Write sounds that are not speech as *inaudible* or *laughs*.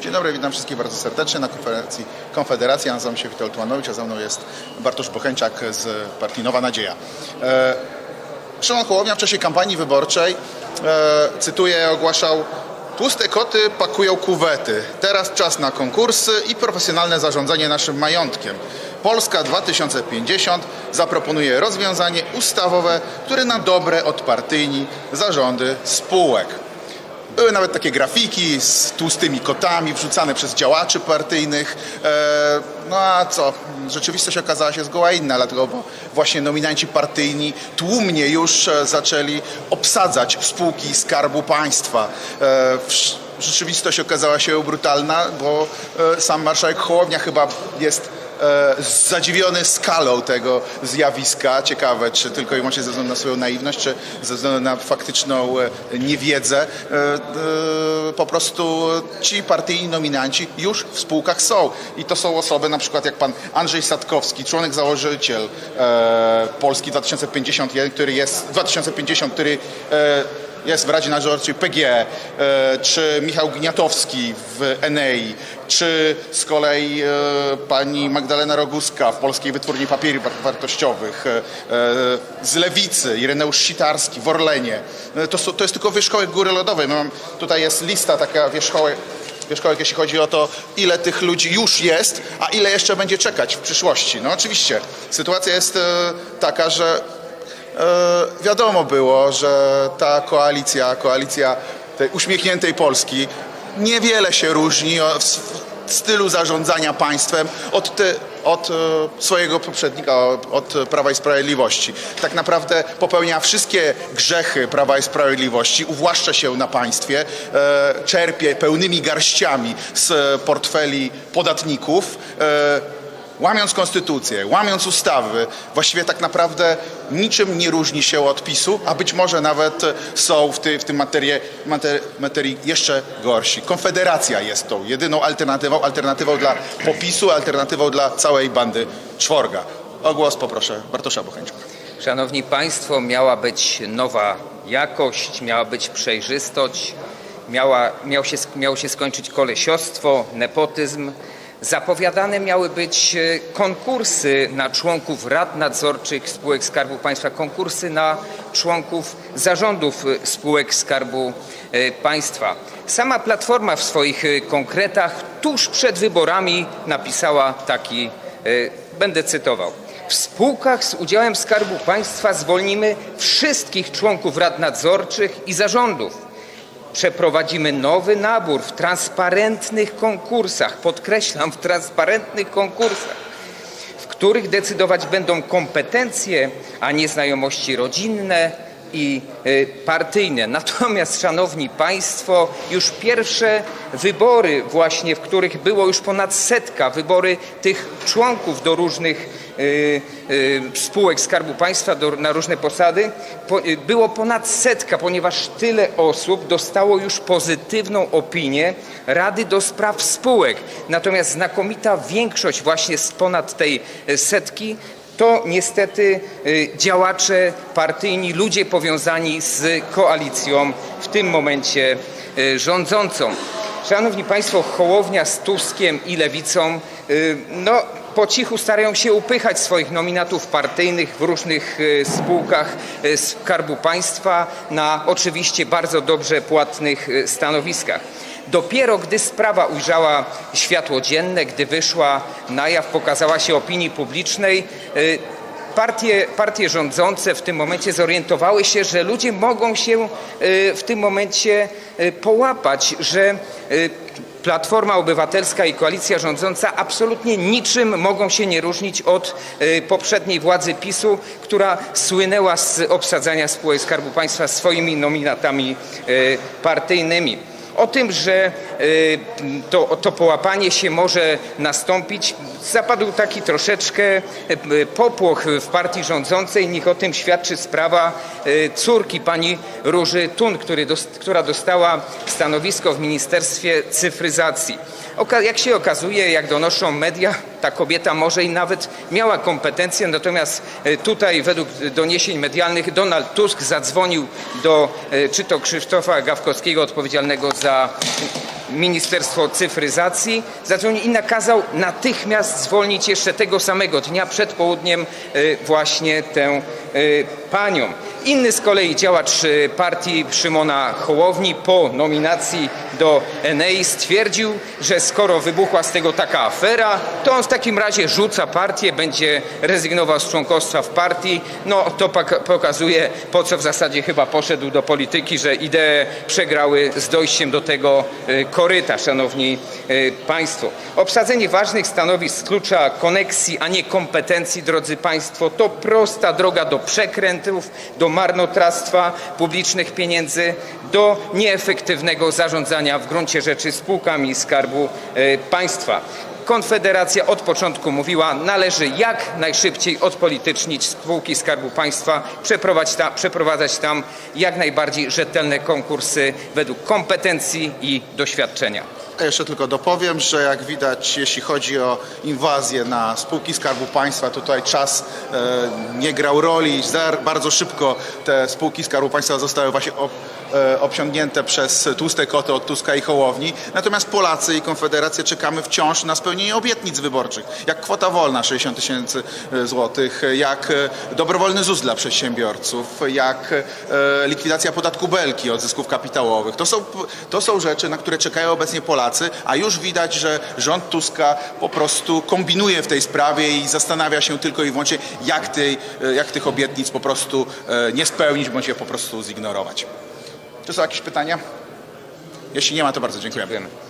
Dzień dobry, witam wszystkich bardzo serdecznie na konferencji Konfederacja. Nazywam się Witold Tumanowicz, a za mną jest Bartosz Bocheńczak z partii Nowa Nadzieja. E, Szymon Hołownia w czasie kampanii wyborczej, e, cytuję, ogłaszał Tłuste koty pakują kuwety. Teraz czas na konkursy i profesjonalne zarządzanie naszym majątkiem. Polska 2050 zaproponuje rozwiązanie ustawowe, które na dobre odpartyjni zarządy spółek. Były nawet takie grafiki z tłustymi kotami wrzucane przez działaczy partyjnych. E, no a co? Rzeczywistość okazała się zgoła inna, dlatego właśnie nominanci partyjni tłumnie już e, zaczęli obsadzać spółki Skarbu Państwa. E, rzeczywistość okazała się brutalna, bo sam marszałek Hołownia chyba jest zadziwiony skalą tego zjawiska. Ciekawe, czy tylko i wyłącznie ze względu na swoją naiwność, czy ze względu na faktyczną e, niewiedzę. E, e, Po prostu ci partyjni nominanci już w spółkach są. I to są osoby na przykład jak pan Andrzej Sadkowski, członek założyciel e, Polski 2051, który jest 2050, który e, jest w Radzie Nadzorczej PGE, czy Michał Gniatowski w Enei, czy z kolei e, pani Magdalena Roguska w Polskiej Wytwórni Papierów War- Wartościowych, e, e, z Lewicy Ireneusz Sitarski w Orlenie. To, to jest tylko wierzchołek Góry Lodowej. Mam, tutaj jest lista taka wierzchołek, wierzchołek, jeśli chodzi o to, ile tych ludzi już jest, a ile jeszcze będzie czekać w przyszłości. No oczywiście, sytuacja jest taka, że wiadomo było, że ta koalicja, koalicja tej uśmiechniętej Polski niewiele się różni w stylu zarządzania państwem od, te, od e, swojego poprzednika, od, od Prawa i Sprawiedliwości. Tak naprawdę popełnia wszystkie grzechy Prawa i Sprawiedliwości, uwłaszcza się na państwie, e, czerpie pełnymi garściami z portfeli podatników. Łamiąc konstytucję, łamiąc ustawy, właściwie tak naprawdę niczym nie różni się od PiSu, a być może nawet są w, ty, w tym materii jeszcze gorsi. Konfederacja jest tą jedyną alternatywą, alternatywą dla popisu, alternatywą dla całej bandy czworga. O głos poproszę Bartosza Bocheńczaka. Szanowni Państwo, miała być nowa jakość, miała być przejrzystość, miała, miał się, miało się skończyć kolesiostwo, nepotyzm. Zapowiadane miały być e, konkursy na członków rad nadzorczych spółek Skarbu Państwa, konkursy na członków zarządów e, spółek Skarbu e, Państwa. Sama Platforma w swoich konkretach tuż przed wyborami napisała taki, będę cytował. W spółkach z udziałem Skarbu Państwa zwolnimy wszystkich członków rad nadzorczych i zarządów. Przeprowadzimy nowy nabór w transparentnych konkursach, podkreślam, w transparentnych konkursach, w których decydować będą kompetencje, a nie znajomości rodzinne i y, partyjne. *laughs* Natomiast, szanowni państwo, już pierwsze wybory właśnie, w których było już ponad setka, wybory tych członków do różnych spółek Skarbu Państwa do, na różne posady, po, y, było ponad setka, ponieważ tyle osób dostało już pozytywną opinię Rady do Spraw Spółek. Natomiast znakomita większość właśnie z ponad tej y, setki to niestety y, działacze partyjni, ludzie powiązani z koalicją w tym momencie y, rządzącą. Szanowni Państwo, Hołownia z Tuskiem i Lewicą y, no, po cichu starają się upychać swoich nominatów partyjnych w różnych y, spółkach y, Skarbu Państwa na oczywiście bardzo dobrze płatnych y, stanowiskach. Dopiero gdy sprawa ujrzała światło dzienne, gdy wyszła na jaw, pokazała się opinii publicznej, partie, partie rządzące w tym momencie zorientowały się, że ludzie mogą się w tym momencie połapać, że Platforma Obywatelska i koalicja rządząca absolutnie niczym mogą się nie różnić od y, poprzedniej władzy PiSu, która słynęła z obsadzania spółek Skarbu Państwa swoimi nominatami y, partyjnymi. O tym, że to, to połapanie się może nastąpić, zapadł taki troszeczkę y, popłoch w partii rządzącej. Niech o tym świadczy sprawa y, córki pani Róży Tun, która dostała stanowisko w Ministerstwie Cyfryzacji. Jak się okazuje, jak donoszą media, ta kobieta może i nawet miała kompetencje, natomiast tutaj według doniesień medialnych Donald Tusk zadzwonił do czy to Krzysztofa Gawkowskiego odpowiedzialnego za Ministerstwo Cyfryzacji, zadzwonił i nakazał natychmiast zwolnić jeszcze tego samego dnia przed południem y, właśnie tę y, panią. Inny z kolei działacz y, partii Szymona Hołowni po nominacji do Enei stwierdził, że skoro wybuchła z tego taka afera, to on w takim razie rzuca partię, będzie rezygnował z członkostwa w partii. No to pokazuje, po co w zasadzie chyba poszedł do polityki, że idee przegrały z dojściem do tego koryta, szanowni y, państwo. Obsadzenie ważnych stanowisk klucza koneksji, a nie kompetencji, drodzy państwo, to prosta droga do przekrętów, do marnotrawstwa publicznych pieniędzy, do nieefektywnego zarządzania w gruncie rzeczy spółkami Skarbu y, Państwa. Konfederacja od początku mówiła, należy jak najszybciej odpolitycznić spółki Skarbu Państwa, przeprowadzić, ta, przeprowadzać tam jak najbardziej rzetelne konkursy według kompetencji i doświadczenia. Jeszcze tylko dopowiem, że jak widać, jeśli chodzi o inwazję na spółki Skarbu Państwa, tutaj czas e, nie grał roli. Bardzo szybko te spółki Skarbu Państwa zostały właśnie ob, e, obsiągnięte przez tłuste koty od Tuska i Hołowni. Natomiast Polacy i Konfederacja czekamy wciąż na spełnienie obietnic wyborczych, jak kwota wolna 60 tysięcy e, złotych, jak e, dobrowolny ZUS dla przedsiębiorców, jak e, likwidacja podatku Belki od zysków kapitałowych. To są, to są rzeczy, na które czekają obecnie Polacy, a już widać, że rząd Tuska po prostu kombinuje w tej sprawie i zastanawia się tylko i wyłącznie, jak, tej, jak tych obietnic po prostu nie spełnić, bądź je po prostu zignorować. Czy są jakieś pytania? Jeśli nie ma, to bardzo dziękujemy. Dziękujemy.